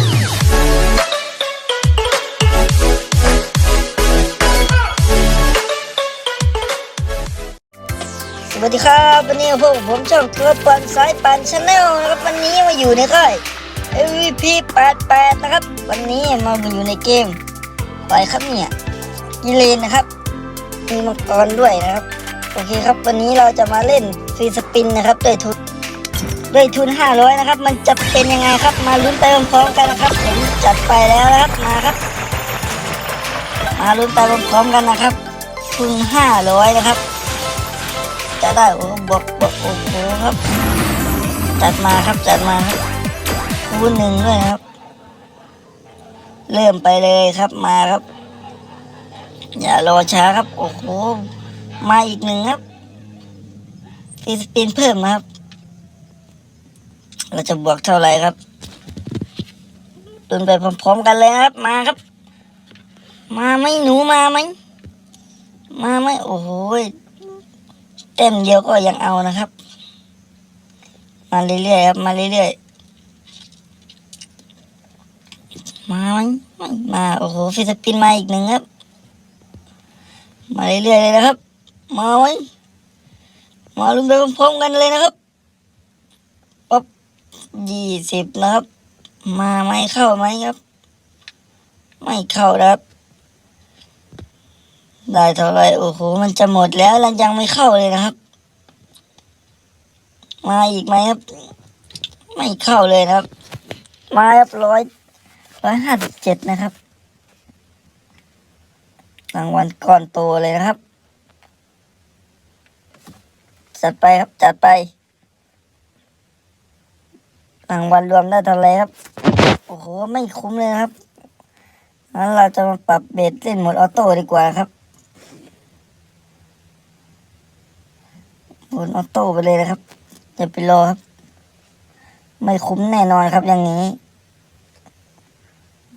สวัสดีครับวันนี้พวกผมช่องเครือปันสายปันชาแนลนะครับวันนี้มาอยู่ในค่าย MVP ปดนะครับ วันนี้มาอยู่ในเกมไปครับเนี่ยยีเลนนะครับ มีมังกรด้วยนะครับ โอเคครับวันนี้เราจะมาเล่นฟรีสปินนะครับด้วยทุ ด้วยทุน 500 นะครับ มันจะเป็นยังไงครับ มาลุ้นไปพร้อมๆกันนะครับ ผมจัดไปแล้วนะครับมาครับ มาลุ้นไปพร้อมๆกันนะครับ ทุน 500 นะครับ จะได้โอ้บวกบวกโอ้โหครับ จัดมาครับจัดมาครับคูณหนึ่งด้วยครับ เริ่มไปเลยครับมาครับ อย่ารอช้าครับ โอ้โหมาอีกหนึ่งครับฟีสปินเพิ่มนะครับ เราจะบวกเท่าไหร่ครับตุนไปพร้อมๆกันเลยครับ มาครับ มาไหมหนูมาไหมมาไหมโอ้โหเต็มเดียวก็ยังเอานะครับ มาเรื่อยๆครับ มาเรื่อยๆมาไหมไม่มาโอ้โหฟิสปินมาอีกหนึ่งครับ มาเรื่อยๆเลยนะครับ มาไหมมาลุ้นไปพร้อมๆกันเลยนะครับ ยี่สิบครับ มาไหมเข้าไหมครับ ไม่เข้าครับ ได้เท่าไรโอ้โหมันจะหมดแล้วแล้วยังไม่เข้าเลยนะครับ มาอีกไหมครับ ไม่เข้าเลยนะครับ มาครับร้อยร้อยห้าสิบเจ็ดนะครับรางวัลก้อนโตเลยนะครับ จัดไปครับ จัดไป รางวัลรวมได้เท่าไรครับ โอ้โห ไม่คุ้มเลยครับ งั้นเราจะมาปรับเบสเล่นหมดออโต้ดีกว่าครับโหมดออโต้ไปเลยนะครับอย่าไปรอครับ ไม่คุ้มแน่นอนครับอย่างนี้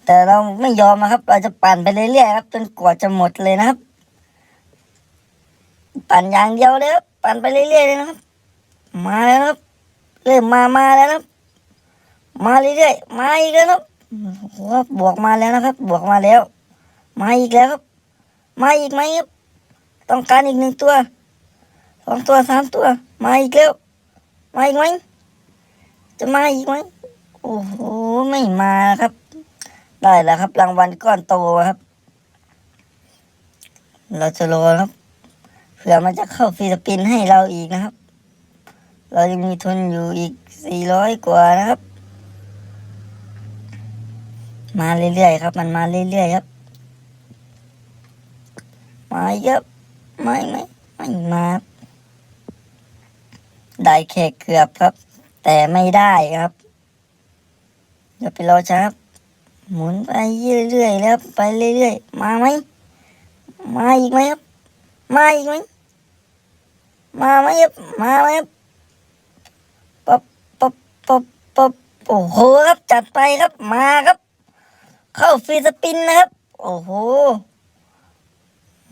แต่เราไม่ยอมนะครับ เราจะปั่นไปเรื่อยๆครับจนกว่าจะหมดเลยนะครับ ปั่นอย่างเดียวเลยครับปั่นไปเรื่อยๆเลยนะครับ มาแล้วครับ เริ่มมามาแล้วครับ มาเรื่อยๆมาอีกแล้วครับโอ้โหบวกมาแล้วนะครับ บวกมาแล้ว มาอีกแล้วครับ มาอีกไหมครับ ต้องการอีกหนึ่งตัวสองตัวสามตัว มาอีกแล้ว มาอีกไหมจะมาอีกไหมโอ้โหไม่มาครับ ได้แล้วครับ รางวัลก้อนโตครับ เราจะรอครับเผื่อมันจะเข้าฟรีสปินให้เราอีกนะครับ เรายังมีทุนอยู่อีกสี่ร้อยกว่านะครับ มาเรื่อยๆครับ มันมาเรื่อยๆครับ มาเยอะไม่ไม่ไม่มาได้แค่เกือบครับ แต่ไม่ได้ครับอย่าไปรอช้าครับหมุนไปเรื่อยๆแล้วไปเรื่อยๆมาไหมมาอีกไหมครับ มาอีกไหมมาไหมครับมาไหมครับป๊บป๊บป๊บปบโอ้โหครับจัดไปครับมาครับ เข้าฟรีสปินนะครับ โอ้โห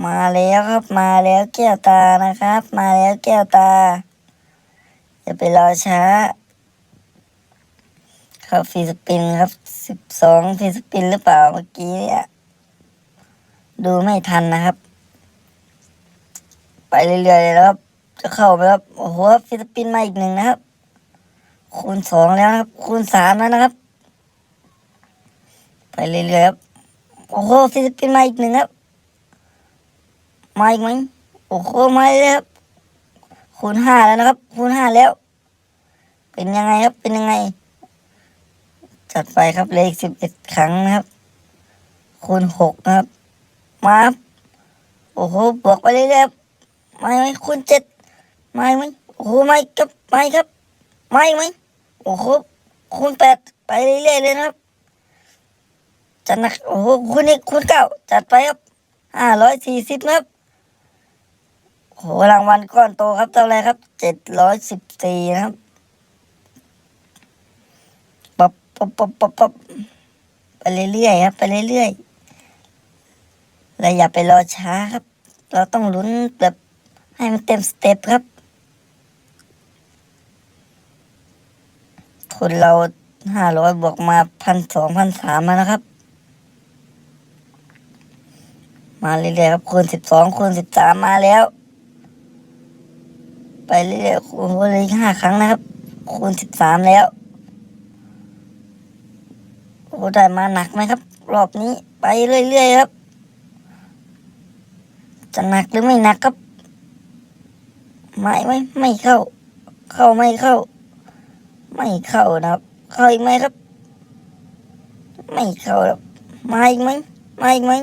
มาแล้วครับมาแล้วแก้วตานะครับ มาแล้วแก้วตา อย่าไปรอช้า เข้าฟรีสปินครับสิบสองฟรีสปินหรือเปล่าเมื่อกี้เนี่ยดูไม่ทันนะครับ ไปเรื่อยๆเลยครับ จะเข้าไปครับ โอ้โหฟรีสปินมาอีกหนึ่งนะครับ คูณสองแล้วนะครับ คูณสามแล้วนะครับ ไปเรื่อยๆครับ โอ้โหฟิลิปปินส์มาอีกหนึ่งครับ มาอีกไหมโอ้โหมาเลยครับ คูณห้าแล้วนะครับ คูณห้าแล้ว เป็นยังไงครับ เป็นยังไง จัดไปครับเลขสิบเอ็ดครั้งนะครับ คูณหกนะครับ มาครับโอ้โห บวกไปเรื่อยๆครับมาอีกไหมคูณเจ็ดมาอีกไหมโอ้โหมาอีกครับมาอีกครับมาไหมโอ้โหคูณแปดไปเรื่อยๆเลยนะครับ จัดหนักโอ้โหคุณนี่คุณเก้าจัดไปครับห้าร้อยสี่สิบครับโอ้โหรางวัลก้อนโตครับเท่าไรครับเจ็ดร้อยสิบสี่นะครับปับปับปับปับปับไปเรื่อยๆครับไปเรื่อยๆเราอย่าไปรอช้าครับ เราต้องลุ้นแบบให้มันเต็มสเต็ปครับทุนเราห้าร้อยบวกมาพันสองพันสามมานะครับ มาเรื่อยๆครับคูณสิบสองคูณสิบสามมาแล้ว ไปเรื่อยๆโอ้โหเลยห้าครั้งนะครับ คูณสิบสามแล้วโอ้ได้มาหนักไหมครับ รอบนี้ไปเรื่อยๆครับ จะหนักหรือไม่หนักครับ ไม่ไม่ไม่เข้า เข้าไม่เข้า ไม่เข้านะครับ เข้าอีกไหมครับ ไม่เข้าครับมาอีกไหมมาอีกไหม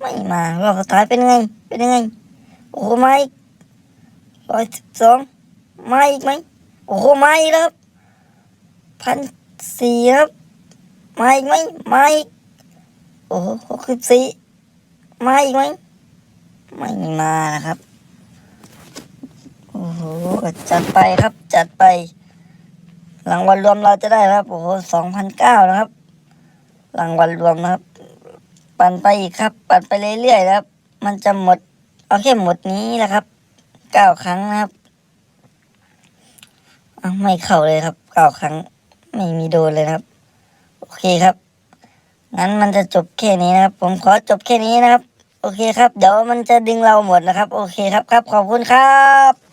ไม่มารอบสุดท้ายเป็นไง เป็นยังไง โอ้โหไมาอีกร้อยสิบสองไมาอีกไหมโอ้โหไมาอีกแล้วครับพันสี่ครับมาอีกไหมไมาอีกโอ้โหหกสิบสี่ไมาอีกไหมไม่มานะครับโอ้โหจัดไปครับจัดไปรางวัลรวมเราจะได้ครับโอ้โหสองพันเก้านะครับรางวัลรวมนะครับ ปั่นไปอีกครับ ปั่นไปเรื่อยๆครับ มันจะหมด เอาแค่หมดนี้แหละครับเก้าครั้งนะครับอ้าวไม่เข้าเลยครับเก้าครั้ง ไม่มีโดนเลยครับ โอเคครับงั้นมันจะจบแค่นี้นะครับ ผมขอจบแค่นี้นะครับ โอเคครับ เดี๋ยวมันจะดึงเราหมดนะครับ โอเคครับครับ ขอบคุณครับ